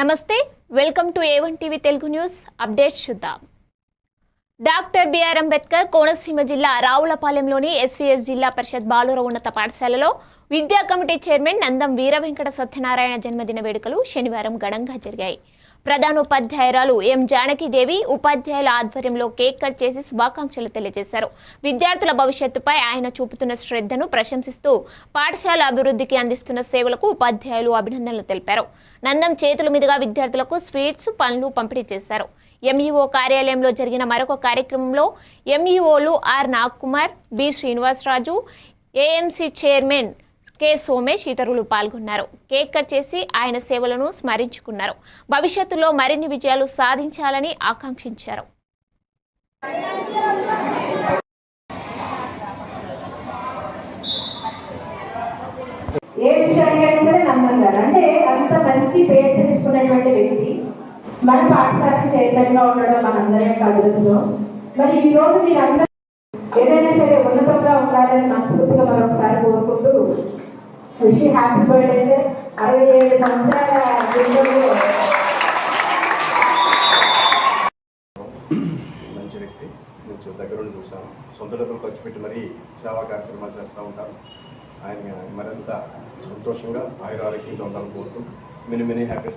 నమస్తే welcome to A one TV Telugu news updates చూద్దాం. Doctor B R Ambedkar Konaseema జిల్లా రావులపాలెంలోని SVS జిల్లా పరిషత్ బాలుర ఉన్నత పాఠశాలలో విద్యా కమిటీ చైర్మన్ నందం వీర వెంకట సత్యనారాయణ జన్మదిన వేడుకలు శనివారం ఘనంగా జరిగాయి. ప్రధానోపాధ్యాయురాలు ఎం జానకీదేవి ఉపాధ్యాయుల ఆధ్వర్యంలో కేక్ కట్ చేసి శుభాకాంక్షలు తెలియజేశారు. విద్యార్థుల భవిష్యత్తుపై ఆయన చూపుతున్న శ్రద్ధను ప్రశంసిస్తూ పాఠశాల అభివృద్ధికి అందిస్తున్న సేవలకు ఉపాధ్యాయులు అభినందనలు తెలిపారు. నందం చేతుల మీదుగా విద్యార్థులకు స్వీట్స్ పండ్లు పంపిణీ చేశారు. ఎంఈఓ కార్యాలయంలో జరిగిన మరొక కార్యక్రమంలో ఎంఈఓలు R Nagkumar B. Srinivasaraju AMC chairman K. Somesh ఇతరులు పాల్గొన్నారు. కేక్ కట్ చేసి ఆయన సేవలను స్మరించుకున్నారు. భవిష్యత్తులో మరిన్ని విజయాలు సాధించాలని ఆకాంక్షించారు. ఏ విషయానికైనా సరే మన పాఠశాలకు చైతన్యంగా ఉండడం మనందరి యొక్క అదృష్టం. మరి ఈ రోజు మీరందరూ ఏదైనా సరే ఉన్నతంగా ఉండాలని మనస్ఫూర్తిగా మరొకసారి కోరుకుంటూ విష్ హ్యాపీ బర్త్డే సార్. అరవై ఏడు సంవత్సరాల మంచి వ్యక్తి. కొంచెం దగ్గర నుండి చూసాను సొంత డబ్బులు ఖర్చు పెట్టి మరీ సేవా కార్యక్రమాలు చేస్తూ ఉంటారు. ఆయన మరింత సంతోషంగా ఆయుర ఆరోగ్యంగా ఉండాలని కోరుతూ మినిమిని మినీ హ్యాపీ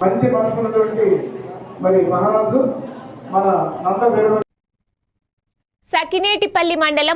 మంచి మనసు ఉన్నటువంటి మరి మహారాజు మన నంద సకినేటిపల్లి మండలం